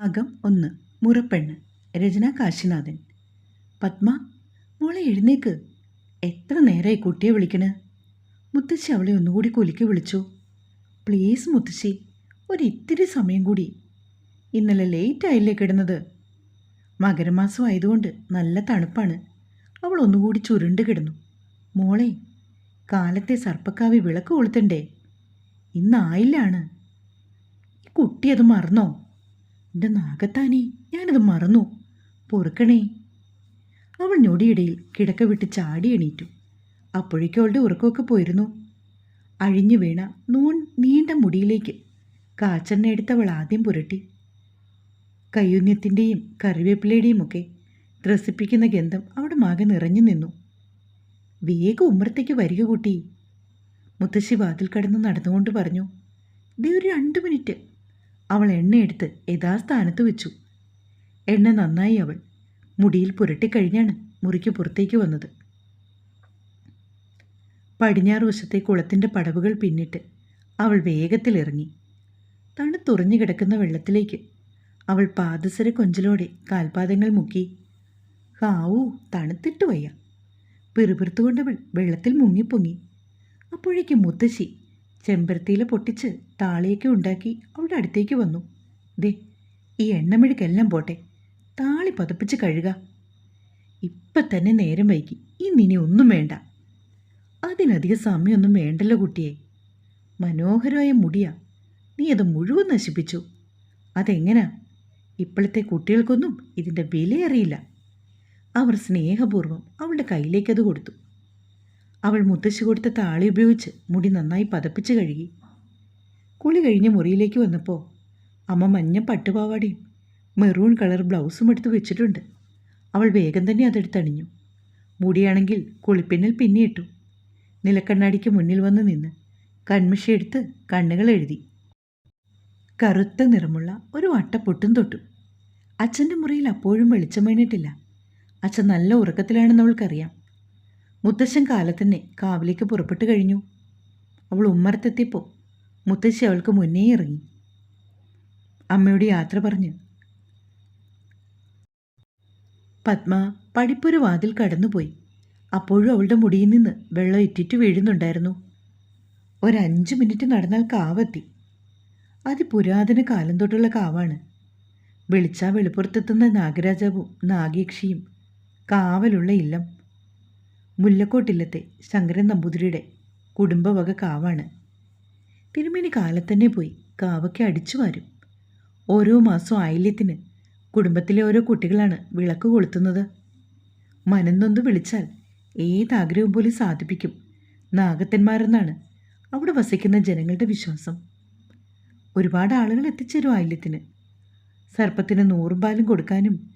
ഭാഗം ഒന്ന് മുറപ്പെണ്ണ് രചന കാശിനാഥൻ. പത്മ മോളെ എഴുന്നേക്ക്. എത്ര നേരമായി കുട്ടിയെ വിളിക്കണ്? മുത്തശ്ശി അവളെ ഒന്നുകൂടി കുലുക്കി വിളിച്ചു. പ്ലീസ് മുത്തശ്ശി ഒരിത്തിരി സമയം കൂടി. ഇന്നലെ ലേറ്റ് ആയില്ലേ കിടന്നത്? മകരമാസം ആയതുകൊണ്ട് നല്ല തണുപ്പാണ്. അവൾ ഒന്നുകൂടി ചുരുണ്ട് കിടന്നു. മോളെ കാലത്തെ സർപ്പക്കാവി വിളക്ക് കൊളുത്തണ്ടേ? ഇന്നായില്ലാണ്. ഈ കുട്ടി അത് മറന്നോ? എന്റെ നാഗത്താനെ ഞാനത് മറന്നു. പൊറുക്കണേ. അവൾ ഞൊടിയിടയിൽ കിടക്ക വിട്ട് ചാടി എണീറ്റു. അപ്പോഴേക്കും അവളുടെ ഉറക്കമൊക്കെ പോയിരുന്നു. അഴിഞ്ഞു വീണ നൂൺ നീണ്ട മുടിയിലേക്ക് കാച്ചെണ്ണ എടുത്ത് അവൾ ആദ്യം പുരട്ടി. കയ്യുന്യത്തിന്റെയും കറിവേപ്പിലയുടെയും ഒക്കെ ത്രസിപ്പിക്കുന്ന ഗന്ധം അവിടെ മാകെ നിറഞ്ഞു നിന്നു. വേഗം ഉമ്മറത്തേക്ക് വരിക കൂട്ടി. മുത്തശ്ശി വാതിൽ കടന്ന് നടന്നുകൊണ്ട് പറഞ്ഞു ദേ ഒരു രണ്ട് മിനിറ്റ്. അവൾ എണ്ണയെടുത്ത് യഥാസ്ഥാനത്ത് വെച്ചു. എണ്ണ നന്നായി അവൾ മുടിയിൽ പുരട്ടിക്കഴിഞ്ഞാണ് മുറിക്ക് പുറത്തേക്ക് വന്നത്. പടിഞ്ഞാറ് വശത്തെ കുളത്തിന്റെ പടവുകൾ പിന്നിട്ട് അവൾ വേഗത്തിലിറങ്ങി തണുത്തുറഞ്ഞു കിടക്കുന്ന വെള്ളത്തിലേക്ക് അവൾ പാദസര കൊഞ്ചലോടെ കാൽപാദങ്ങൾ മുക്കി. ഹാവൂ തണുത്തിട്ട് വയ്യ. പിറുപിറുത്തുകൊണ്ടവൾ വെള്ളത്തിൽ മുങ്ങിപ്പൊങ്ങി. അപ്പോഴേക്കും മുത്തശ്ശി ചെമ്പരത്തിയില പൊട്ടിച്ച് താളിയൊക്കെ ഉണ്ടാക്കി അവളുടെ അടുത്തേക്ക് വന്നു. ദേ ഈ എണ്ണമെഴുക്കെല്ലാം പോട്ടെ താളി പതപ്പിച്ച് കഴുക. ഇപ്പം തന്നെ നേരം വൈകി ഇന്നിനി ഒന്നും വേണ്ട. അതിനധികം സമയമൊന്നും വേണ്ടല്ലോ കുട്ടിയെ. മനോഹരമായ മുടിയാ. നീ അത് മുഴുവൻ നശിപ്പിച്ചു. അതെങ്ങനാ? ഇപ്പോഴത്തെ കുട്ടികൾക്കൊന്നും ഇതിന്റെ വിലയറിയില്ല. അവർ സ്നേഹപൂർവം അവളുടെ കയ്യിലേക്കത് കൊടുത്തു. അവൾ മുത്തശ്ശി കൊടുത്ത താളി ഉപയോഗിച്ച് മുടി നന്നായി പതപ്പിച്ച് കഴുകി. കുളി കഴിഞ്ഞ് മുറിയിലേക്ക് വന്നപ്പോൾ അമ്മ മഞ്ഞ പട്ടുപാവാടയും മെറൂൺ കളർ ബ്ലൗസും എടുത്ത് വെച്ചിട്ടുണ്ട്. അവൾ വേഗം തന്നെ അതെടുത്തണിഞ്ഞു മുടിയാണെങ്കിൽ കുളിപ്പിന്നിൽ പിന്നിയിട്ടു നിലക്കണ്ണാടിക്ക് മുന്നിൽ വന്ന് നിന്ന് കൺമിഷയെടുത്ത് കണ്ണുകൾ എഴുതി. കറുത്ത നിറമുള്ള ഒരു വട്ടപ്പൊട്ടും തൊട്ടു. അച്ഛന്റെ മുറിയിൽ അപ്പോഴും വെളിച്ചം വീണിട്ടില്ല. അച്ഛൻ നല്ല ഉറക്കത്തിലാണെന്ന് അവൾക്കറിയാം. മുത്തശ്ശൻ കാലത്തന്നെ കാവിലേക്ക് പുറപ്പെട്ടു കഴിഞ്ഞു. അവൾ ഉമ്മറത്തെത്തിയപ്പോൾ മുത്തശ്ശി അവൾക്ക് മുന്നേ ഇറങ്ങി. അമ്മയുടെ യാത്ര പറഞ്ഞ് പത്മ പഠിപ്പൊരു വാതിൽ കടന്നുപോയി. അപ്പോഴും അവളുടെ മുടിയിൽ നിന്ന് വെള്ളം ഇറ്റിറ്റ് വീഴുന്നുണ്ടായിരുന്നു. ഒരഞ്ച് മിനിറ്റ് നടന്നാൽ കാവെത്തി. അതിപുരാതന കാലം തൊട്ടുള്ള കാവാണ്. വിളിച്ചാ വെളിപ്പുറത്തെത്തുന്ന നാഗരാജാവും നാഗേക്ഷിയും കാവലുള്ള ഇല്ലം. മുല്ലക്കോട്ടില്ലത്തെ ശങ്കരൻ നമ്പൂതിരിയുടെ കുടുംബവക കാവാണ്. തിരുമേനി കാലത്തന്നെ പോയി കാവയ്ക്ക് അടിച്ചു വാരും. ഓരോ മാസവും ആയില്യത്തിന് കുടുംബത്തിലെ ഓരോ കുട്ടികളാണ് വിളക്ക് കൊളുത്തുന്നത്. മനന്നൊന്ന് വിളിച്ചാൽ ഏതാഗ്രഹം പോലും സാധിപ്പിക്കും. നാഗത്തന്മാരെന്നാണ് അവിടെ വസിക്കുന്ന ജനങ്ങളുടെ വിശ്വാസം. ഒരുപാട് ആളുകൾ എത്തിച്ചേരും ആയില്യത്തിന്. സർപ്പത്തിന് നൂറും പാലും കൊടുക്കാനും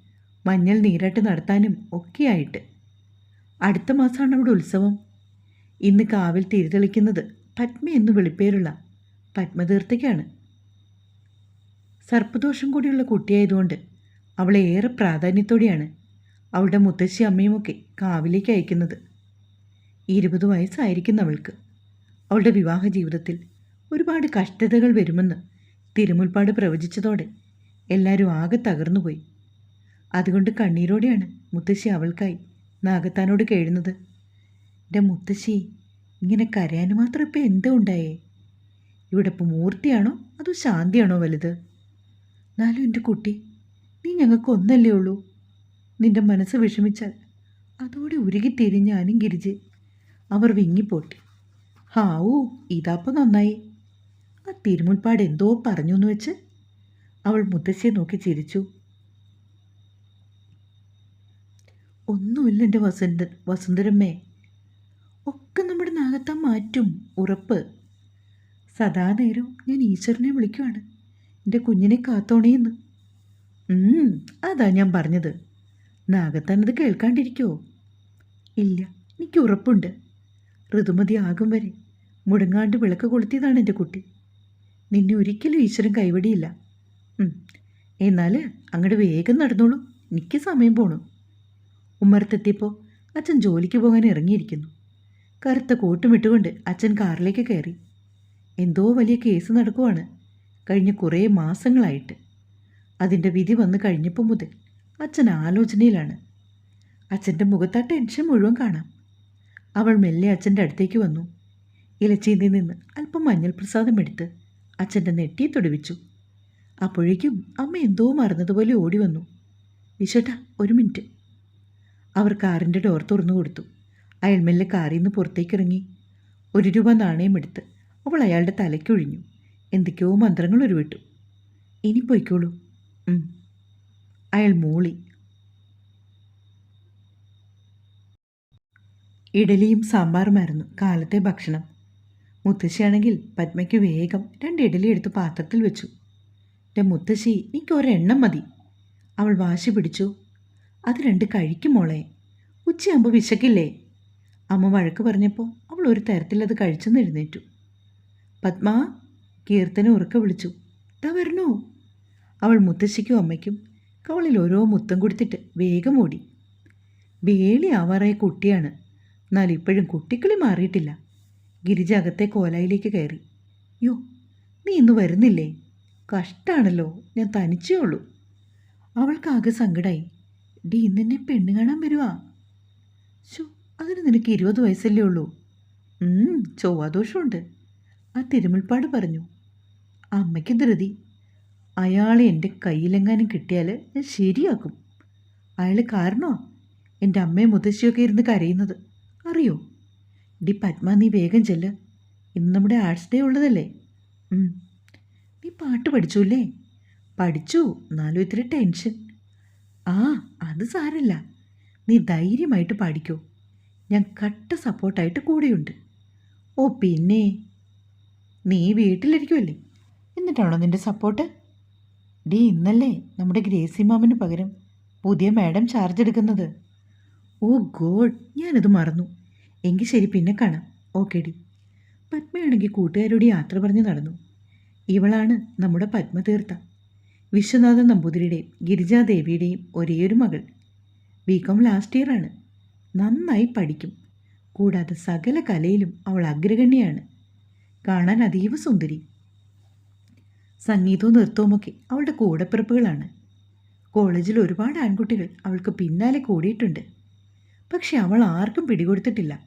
മഞ്ഞൾ നീരാട്ട് നടത്താനും ഒക്കെയായിട്ട്. അടുത്ത മാസമാണ് അവിടെ ഉത്സവം. ഇന്ന് കാവിൽ തിരിതെളിക്കുന്നത് പത്മ എന്ന് വിളിപ്പേരുള്ള പത്മതീർത്ഥയ്ക്കാണ്. സർപ്പദോഷം കൂടിയുള്ള കുട്ടിയായതുകൊണ്ട് അവളെ ഏറെ പ്രാധാന്യത്തോടെയാണ് അവളുടെ മുത്തശ്ശി അമ്മയുമൊക്കെ കാവിലേക്ക് അയക്കുന്നത്. ഇരുപത് വയസ്സായിരിക്കുന്ന അവൾക്ക്. അവളുടെ വിവാഹ ജീവിതത്തിൽ ഒരുപാട് കഷ്ടതകൾ വരുമെന്ന് തിരുമുൽപ്പാട് പ്രവചിച്ചതോടെ എല്ലാവരും ആകെ തകർന്നുപോയി. അതുകൊണ്ട് കണ്ണീരോടെയാണ് മുത്തശ്ശി അവൾക്കായി നാഗത്താനോട് കേഴുന്നത്. എന്റെ മുത്തശ്ശി ഇങ്ങനെ കരയാൻ മാത്രം ഇപ്പം എന്തോ ഉണ്ടായേ? ഇവിടെ ഇപ്പം മൂർത്തിയാണോ അതോ ശാന്തിയാണോ വലുത്? എന്നാലും എന്റെ കുട്ടി നീ ഞങ്ങൾക്ക് ഒന്നല്ലേ ഉള്ളൂ. നിന്റെ മനസ്സ് വിഷമിച്ചാൽ അതോടെ ഉരുകിത്തിരിഞ്ഞ് ഞാനും ഗിരിജ്. അവർ വിങ്ങിപ്പോട്ടി. ഹാവൂ ഇതാപ്പം നന്നായി. ആ തിരുമുൽപ്പാട് എന്തോ പറഞ്ഞു എന്ന് വെച്ച്? അവൾ മുത്തശ്ശിയെ നോക്കി ചിരിച്ചു. ഒന്നുമില്ല എന്റെ വസന്ത വസുന്ധരമ്മേ. ഒക്കെ നമ്മുടെ നാഗത്താൻ മാറ്റും ഉറപ്പ്. സദാ നേരം ഞാൻ ഈശ്വരനെ വിളിക്കുവാണ്. എന്റെ കുഞ്ഞിനെ കാത്തോണേന്ന് അതാ ഞാൻ പറഞ്ഞത്. നാഗത്താനത് കേൾക്കാണ്ടിരിക്കുമോ ഇല്ല എനിക്ക് ഉറപ്പുണ്ട്. ഋതുമതി ആകും വരെ. മുടങ്ങാണ്ട് വിളക്ക് കൊളുത്തിയതാണ് എന്റെ കുട്ടി. നിന്നെ ഒരിക്കലും ഈശ്വരൻ കൈവടിയില്ല. എന്നാൽ അങ്ങോട്ട് വേഗം നടന്നോളൂ. എനിക്ക് സമയം പോണു. ഉമ്മറത്തെത്തിയപ്പോൾ അച്ഛൻ ജോലിക്ക് പോകാൻ ഇറങ്ങിയിരിക്കുന്നു. കറുത്ത കോട്ടുമിട്ടുകൊണ്ട് അച്ഛൻ കാറിലേക്ക് കയറി. എന്തോ വലിയ കേസ് നടക്കുവാണ്. കഴിഞ്ഞ കുറേ മാസങ്ങളായിട്ട്. അതിന്റെ വിധി വന്നു കഴിഞ്ഞപ്പോൾ മുതൽ അച്ഛൻ ആലോചനയിലാണ്. അച്ഛന്റെ മുഖത്ത് ആ ടെൻഷൻ മുഴുവൻ കാണാം. അവൾ മെല്ലെ അച്ഛന്റെ അടുത്തേക്ക് വന്നു. ഇലച്ചീന്തി നിന്ന് അല്പം മഞ്ഞൾ പ്രസാദം എടുത്ത് അച്ഛന്റെ നെറ്റി തൊടുവിച്ചു. അപ്പോഴേക്കും അമ്മ എന്തോ മറന്നതുപോലെ ഓടി വന്നു. വിശട്ട ഒരു മിനിറ്റ്. അവർ കാറിന്റെ ഡോർ തുറന്നു കൊടുത്തു. അയാൾ മെല്ലെ കാറിൽ നിന്ന് പുറത്തേക്കിറങ്ങി ഒരു രൂപ നാണയം എടുത്ത് അവൾ അയാളുടെ തലയ്ക്കൊഴിഞ്ഞു എന്തൊക്കെയോ മന്ത്രങ്ങൾ ഉരുവിട്ടു. ഇനി പോയിക്കോളൂ. അയാൾ മൂളി. ഇഡലിയും സാമ്പാറുമായിരുന്നു കാലത്തെ ഭക്ഷണം. മുത്തശ്ശിയാണെങ്കിൽ പത്മയ്ക്ക് വേഗം രണ്ട് ഇഡലി എടുത്ത് പാത്രത്തിൽ വെച്ചു. എന്റെ മുത്തശ്ശി എനിക്ക് ഒരെണ്ണം മതി. അവൾ വാശി പിടിച്ചു. അത് രണ്ട് കഴിക്കും മോളെ. ഉച്ചയാകുമ്പോൾ വിശക്കില്ലേ? അമ്മ വഴക്ക് പറഞ്ഞപ്പോൾ അവൾ ഒരു തരത്തിൽ അത് കഴിച്ചെന്ന് എഴുന്നേറ്റു. പത്മ കീർത്തന ഉറക്കെ വിളിച്ചു. താ വരണോ അവൾ മുത്തശ്ശിക്കും അമ്മയ്ക്കും കവളിൽ ഓരോ മുത്തം കൊടുത്തിട്ട് വേഗം ഓടി. വേളി ആവാറായ കുട്ടിയാണ്. എന്നാൽ ഇപ്പോഴും കുട്ടിക്കളി മാറിയിട്ടില്ല. ഗിരിജ അകത്തെ കോലായിലേക്ക് കയറി. യോ നീ ഇന്ന് വരുന്നില്ലേ? കഷ്ടാണല്ലോ ഞാൻ തനിച്ചേ ഉള്ളൂ. അവൾക്കാകെ സങ്കടായി. ഡി ഇന്നെന്നെ പെണ്ണ് കാണാൻ വരുവാ. ശോ അതിന് നിനക്ക് ഇരുപത് വയസ്സല്ലേ ഉള്ളൂ? ചൊവ്വാദോഷമുണ്ട്. ആ തിരുമുൽപ്പാട് പറഞ്ഞു. അമ്മയ്ക്ക് ധൃതി അയാളെ എന്റെ കയ്യിലെങ്ങാനും കിട്ടിയാൽ ഞാൻ ശരിയാക്കും. അയാൾ കാരണോ? എന്റെ അമ്മയും മുത്തശ്ശിയൊക്കെ ഇരുന്ന് കരയുന്നത്. അറിയോ? ഡി പത്മ നീ വേഗം ചെല്ല്. ഇന്ന് നമ്മുടെ ആർട്സ് ഡേ ഉള്ളതല്ലേ. നീ പാട്ട് പഠിച്ചു അല്ലേ പഠിച്ചു എന്നാലും ഇത്തിരി ടെൻഷൻ. ആ അത് സാരമില്ല നീ ധൈര്യമായിട്ട് പാടിക്കോ ഞാൻ കട്ട സപ്പോർട്ടായിട്ട് കൂടെയുണ്ട്. ഓ പിന്നെ? നീ വീട്ടിലിരിക്കുമല്ലേ എന്നിട്ടാണോ നിന്റെ സപ്പോർട്ട്? ഡി ഇന്നല്ലേ നമ്മുടെ ഗ്രേസി മാമിന് പകരം പുതിയ മാഡം ചാർജ് എടുക്കുന്നത്. ഓ ഗോഡ് ഞാനത് മറന്നു. എങ്കിൽ ശരി പിന്നെ കാണാം. Okay D. പത്മയാണെങ്കിൽ കൂട്ടുകാരോട് യാത്ര പറഞ്ഞ് നടന്നു. ഇവളാണ് നമ്മുടെ പത്മതീർത്ഥ. വിശ്വനാഥൻ നമ്പൂതിരിയുടെയും ഗിരിജാദേവിയുടെയും ഒരേയൊരു മകൾ. ബി കോം ലാസ്റ്റ് ഇയറാണ് നന്നായി പഠിക്കും. കൂടാതെ സകല കലയിലും അവൾ അഗ്രഗണ്യാണ്. കാണാൻ അതീവ സുന്ദരി. സംഗീതവും നൃത്തവുമൊക്കെ അവളുടെ കൂടപ്പിറപ്പുകളാണ്. കോളേജിൽ ഒരുപാട് ആൺകുട്ടികൾ അവൾക്ക് പിന്നാലെ കൂടിയിട്ടുണ്ട്. പക്ഷെ അവൾ ആർക്കും പിടികൊടുത്തിട്ടില്ല.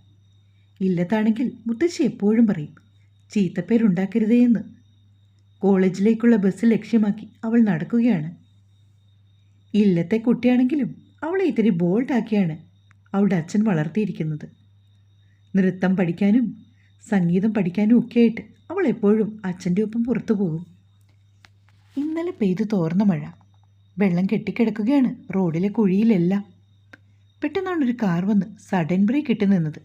ഇല്ലത്താണെങ്കിൽ മുത്തശ്ശി എപ്പോഴും പറയും ചീത്തപ്പേരുണ്ടാക്കരുതേ എന്ന് കോളേജിലേക്കുള്ള ബസ് ലക്ഷ്യമാക്കി അവൾ നടക്കുകയാണ്. ഇല്ലത്തെ കുട്ടിയാണെങ്കിലും അവളെ ഇത്തിരി ബോൾഡാക്കിയാണ് അവളുടെ അച്ഛൻ വളർത്തിയിരിക്കുന്നത്. നൃത്തം പഠിക്കാനും സംഗീതം പഠിക്കാനും ഒക്കെയായിട്ട് അവൾ എപ്പോഴും അച്ഛന്റെ ഒപ്പം പുറത്തു പോകും. ഇന്നലെ പെയ്തു തോർന്ന മഴ. വെള്ളം കെട്ടിക്കിടക്കുകയാണ് റോഡിലെ കുഴിയിലെല്ലാം. പെട്ടെന്നാണ് ഒരു കാർ വന്ന് സഡൻ ബ്രേക്ക് ഇട്ട് നിന്നത്.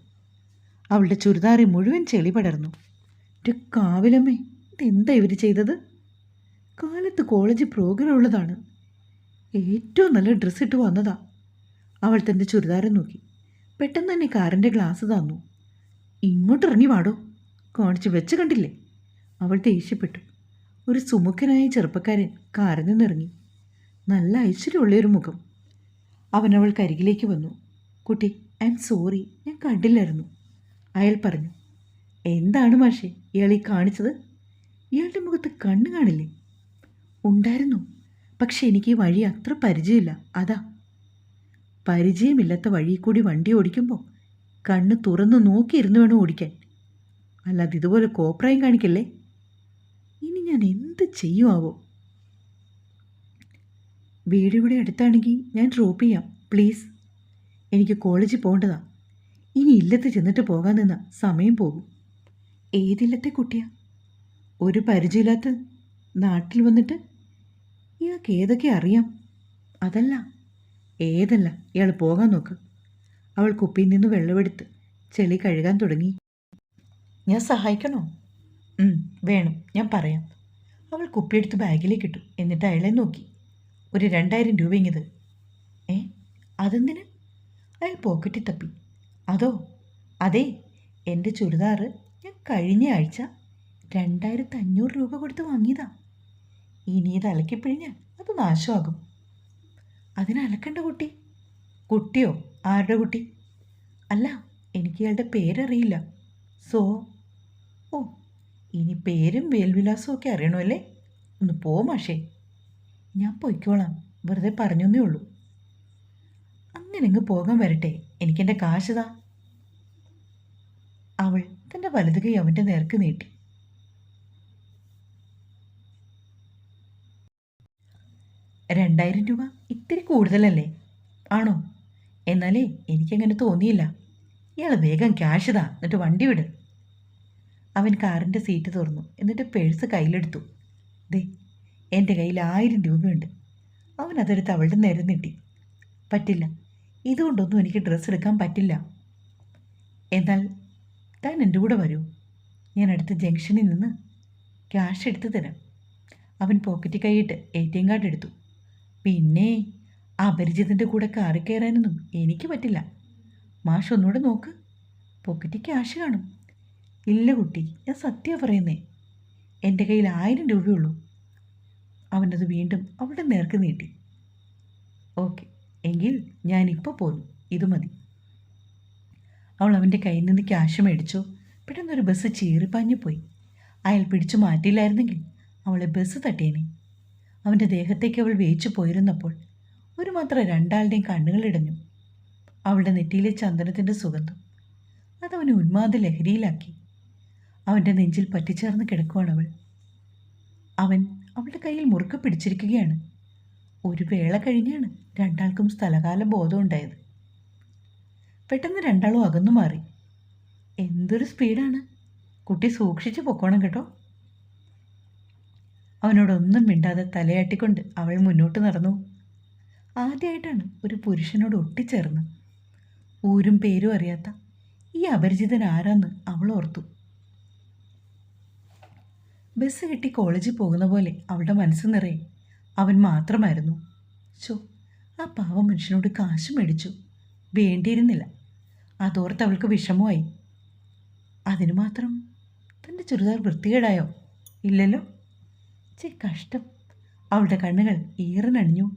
അവളുടെ ചുരിദാറി മുഴുവൻ ചെളി പടർന്നു. ഒരു കാവിലമ്മേ ഇതെന്താ ഇവർ ചെയ്തത്? കാലത്ത് കോളേജ് പ്രോഗ്രാം ഉള്ളതാണ്. ഏറ്റവും നല്ല ഡ്രസ്സ് ഇട്ട് വന്നതാ. അവൾ തന്റെ ചുരിദാരം നോക്കി. പെട്ടെന്ന് തന്നെ കാറിന്റെ ഗ്ലാസ് തന്നു. ഇങ്ങോട്ട് ഇറങ്ങി വാടോ. കാണിച്ച് വെച്ച് കണ്ടില്ലേ? അവൾ ദേഷ്യപ്പെട്ടു. ഒരു സുമുഖനായ ചെറുപ്പക്കാരൻ കാറിൽ നിന്നിറങ്ങി. നല്ല ഐശ്വര്യമുള്ളൊരു മുഖം. അവൻ അവൾ കരികിലേക്ക് വന്നു. കുട്ടി ഐ എം സോറി ഞാൻ കണ്ടില്ലായിരുന്നു. അയാൾ പറഞ്ഞു. എന്താണ് മാഷേ? ഇയാൾ ഈ കാണിച്ചത്? ഇയാളുടെ മുഖത്ത് കണ്ണ് കാണില്ലേ? ഉണ്ടായിരുന്നു. പക്ഷെ എനിക്ക് ഈ വഴി അത്ര പരിചയമില്ല. അതാ. പരിചയമില്ലാത്ത വഴി കൂടി വണ്ടി ഓടിക്കുമ്പോൾ കണ്ണ് തുറന്ന് നോക്കിയിരുന്ന് വേണം ഓടിക്കാൻ. അല്ലാതെ ഇതുപോലെ കോപ്രായം കാണിക്കല്ലേ? ഇനി ഞാൻ എന്ത് ചെയ്യുമാവോ വീട് ഇവിടെ അടുത്താണെങ്കിൽ ഞാൻ ഡ്രോപ്പ് ചെയ്യാം. പ്ലീസ്. എനിക്ക് കോളേജിൽ പോകേണ്ടതാ. ഇനി ഇല്ലത്ത് ചെന്നിട്ട് പോകാൻ നിന്ന സമയം പോകും. ഏതില്ലത്തെ കുട്ടിയാ? ഒരു പരിചയമില്ലാത്ത നാട്ടിൽ വന്നിട്ട് ഇയാൾക്ക് ഏതൊക്കെ അറിയാം? അതല്ല ഏതല്ല? ഇയാൾ പോകാൻ നോക്ക്. അവൾ കുപ്പിയിൽ നിന്ന് വെള്ളമെടുത്ത് ചെളി കഴുകാൻ തുടങ്ങി. ഞാൻ സഹായിക്കണോ? വേണം. ഞാൻ പറയാം. അവൾ കുപ്പിയെടുത്ത് ബാഗിലേക്ക് ഇട്ടു. എന്നിട്ട് അയാളെ നോക്കി. ഒരു രണ്ടായിരം രൂപ ഇങ്ങത് ഏ അതെന്തിന്? അയാൾ പോക്കറ്റിൽ തപ്പി. അതോ? അതെ എന്റെ ചുരിദാറ് ഞാൻ കഴിഞ്ഞ ആഴ്ച രണ്ടായിരത്തി അഞ്ഞൂറ് രൂപ കൊടുത്ത് വാങ്ങിയതാ. ഇനി ഇത് അലക്കിപ്പിഴിഞ്ഞാൽ അത് നാശമാകും. അതിന് അലക്കണ്ട കുട്ടി. കുട്ടിയോ? ആരുടെ കുട്ടി? അല്ല എനിക്ക് ഇയാളുടെ പേരറിയില്ല. സോ? ഓ ഇനി പേരും വേൽവിലാസവും ഒക്കെ അറിയണമല്ലേ? ഒന്ന് പോ മാഷേ. ഞാൻ പൊയ്ക്കോളാം. വെറുതെ പറഞ്ഞൊന്നേ ഉള്ളൂ. അങ്ങനെ അങ്ങ് പോകാൻ വരട്ടെ. എനിക്കെന്റെ കാശതാ അവൾ തന്റെ വലതുകൈ അവന്റെ നേർക്ക് നീട്ടി. രണ്ടായിരം രൂപ ഇത്തിരി കൂടുതലല്ലേ? ആണോ? എന്നാലേ എനിക്കങ്ങനെ തോന്നിയില്ല. ഇയാൾ വേഗം ക്യാഷ് താ എന്നിട്ട് വണ്ടി വിട്. അവൻ കാറിന്റെ സീറ്റ് തുറന്നു എന്നിട്ട് പേഴ്സ് കയ്യിലെടുത്തു. ദേ എന്റെ കയ്യിൽ ആയിരം രൂപയുണ്ട്. അവൻ അതെടുത്ത് അവളുടെ നേരെ നീട്ടി. പറ്റില്ല ഇതുകൊണ്ടൊന്നും എനിക്ക് ഡ്രസ്സ് എടുക്കാൻ പറ്റില്ല. എന്നാൽ താൻ എന്റെ കൂടെ വരൂ. ഞാൻ അടുത്ത ജംഗ്ഷനിൽ നിന്ന് ക്യാഷ് എടുത്ത് തരാം. അവൻ പോക്കറ്റിൽ കൈയിട്ട് എ ടി എം കാർഡ് എടുത്തു. പിന്നെ അപരിചിതന്റെ കൂടെ കാറി കയറാനൊന്നും എനിക്ക് പറ്റില്ല. മാഷ് ഒന്നുകൂടെ നോക്ക്. പോക്കറ്റിൽ ക്യാഷ് കാണും. ഇല്ല കുട്ടി ഞാൻ സത്യം പറയുന്നേ. എന്റെ കയ്യിൽ ആയിരം രൂപയുള്ളൂ. അവനത് വീണ്ടും അവളുടെ നേർക്ക് നീട്ടി. ഓക്കെ എങ്കിൽ ഞാനിപ്പോൾ പോന്നു. ഇത് മതി. അവൾ അവന്റെ കയ്യിൽ നിന്ന് ക്യാഷ് മേടിച്ചു. പെട്ടെന്നൊരു ബസ് ചീറിപ്പാഞ്ഞു പോയി അയാൾ പിടിച്ചു മാറ്റിയില്ലായിരുന്നെങ്കിൽ അവളെ ബസ് തട്ടിയേനെ. അവന്റെ ദേഹത്തേക്ക് അവൾ വേച്ചു പോയിരുന്നപ്പോൾ ഒരു മാത്രം രണ്ടാളുടെയും കണ്ണുകളിടഞ്ഞു അവളുടെ നെറ്റിയിലെ ചന്ദനത്തിന്റെ സുഗന്ധം അതവനെ ഉന്മാദ ലഹരിയിലാക്കി. അവന്റെ നെഞ്ചിൽ പറ്റിച്ചേർന്ന് കിടക്കുവാണ് അവൾ. അവൻ അവളുടെ കയ്യിൽ മുറുക്കെ പിടിച്ചിരിക്കുകയാണ്. ഒരു വേള കഴിഞ്ഞാണ് രണ്ടാൾക്കും സ്ഥലകാല ബോധം ഉണ്ടായത് പെട്ടെന്ന് രണ്ടാളും അകന്നു മാറി. എന്തൊരു സ്പീഡാണ്. കുട്ടി സൂക്ഷിച്ച് പൊക്കോണം കേട്ടോ. അവനോടൊന്നും മിണ്ടാതെ തലയാട്ടിക്കൊണ്ട് അവൾ മുന്നോട്ട് നടന്നു. ആദ്യമായിട്ടാണ് ഒരു പുരുഷനോട് ഒട്ടിച്ചേർന്ന്. ഊരും പേരും അറിയാത്ത ഈ അപരിചിതൻ ആരാന്ന് അവൾ ഓർത്തു. ബസ് കിട്ടി കോളേജിൽ പോകുന്ന പോലെ അവളുടെ മനസ്സ് നിറയെ. അവൻ മാത്രമായിരുന്നു. ചോ ആ പാവ മനുഷ്യനോട് കാശ് മേടിച്ചു. വേണ്ടിയിരുന്നില്ല. അതോർത്ത് അവൾക്ക് വിഷമമായി. അതിനു മാത്രം തന്റെ ചുരിദാർ വൃത്തികേടായോ? ഇല്ലല്ലോ. ചേ കഷ്ടം. അവളുടെ കണ്ണുകൾ ഈറനണിഞ്ഞു.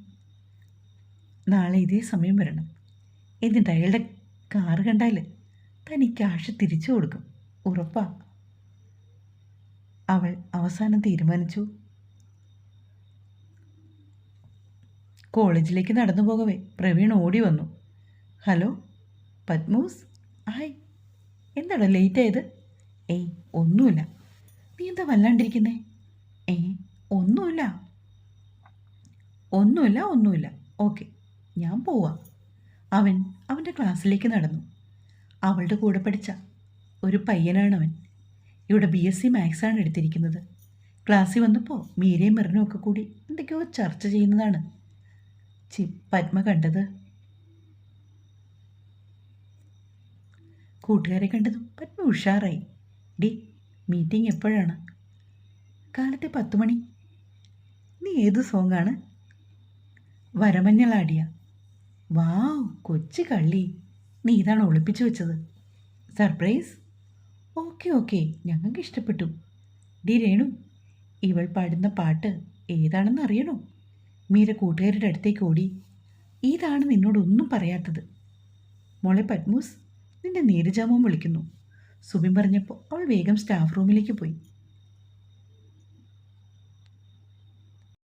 നാളെ ഇതേ സമയം വരണം. എന്നിട്ട് അയാളുടെ കാറ് കണ്ടാൽ തനി ക്യാഷ് തിരിച്ചു കൊടുക്കും. ഉറപ്പാ. അവൾ അവസാനം തീരുമാനിച്ചു. കോളേജിലേക്ക് നടന്നു പോകവേ. പ്രവീൺ ഓടി വന്നു. ഹലോ പത്മൂസ്? ഹായ്. എന്താടാ ലേറ്റ് ആയത്? ഏയ് ഒന്നുമില്ല. നീ എന്താ വല്ലാണ്ടിരിക്കുന്നേ? ഏ ഒന്നുമില്ല. ഒന്നുമില്ല ഒന്നുമില്ല. ഓക്കെ ഞാൻ പോവാം. അവൻ അവന്റെ ക്ലാസ്സിലേക്ക് നടന്നു. അവളുടെ കൂടെ പഠിച്ച ഒരു പയ്യനാണ് അവൻ ഇവിടെ ബി എസ് സി മാത്സാണ് എടുത്തിരിക്കുന്നത്. ക്ലാസ്സിൽ വന്നപ്പോൾ മീരയും മിറിനും ഒക്കെ കൂടി എന്തൊക്കെയോ ചർച്ച ചെയ്യുന്നതാണ്. ചി പത്മ കണ്ടത്. കൂട്ടുകാരെ കണ്ടതും പത്മ ഉഷാറായി. ഡി മീറ്റിംഗ് എപ്പോഴാണ്? കാലത്തെ പത്ത് മണി. നീ ഏത് സോങ്ങാണ്? വരമഞ്ഞളാടിയ. വാവ് കൊച്ചു കള്ളി. നീ ഇതാണ് ഒളിപ്പിച്ചു വെച്ചത്. സർപ്രൈസ്? ഓക്കെ ഓക്കെ ഞങ്ങൾക്ക് ഇഷ്ടപ്പെട്ടു. ഡി രേണു ഇവൾ പാടുന്ന പാട്ട് ഏതാണെന്ന് അറിയണോ? മീര കൂട്ടുകാരുടെ അടുത്തേക്ക് ഓടി. ഇതാണ് നിന്നോടൊന്നും പറയാത്തത്. മോളെ പത്മൂസ് നിന്റെ നീരജാമോൻ വിളിക്കുന്നു. സുബിൻ പറഞ്ഞപ്പോൾ അവൾ വേഗം സ്റ്റാഫ് റൂമിലേക്ക് പോയി.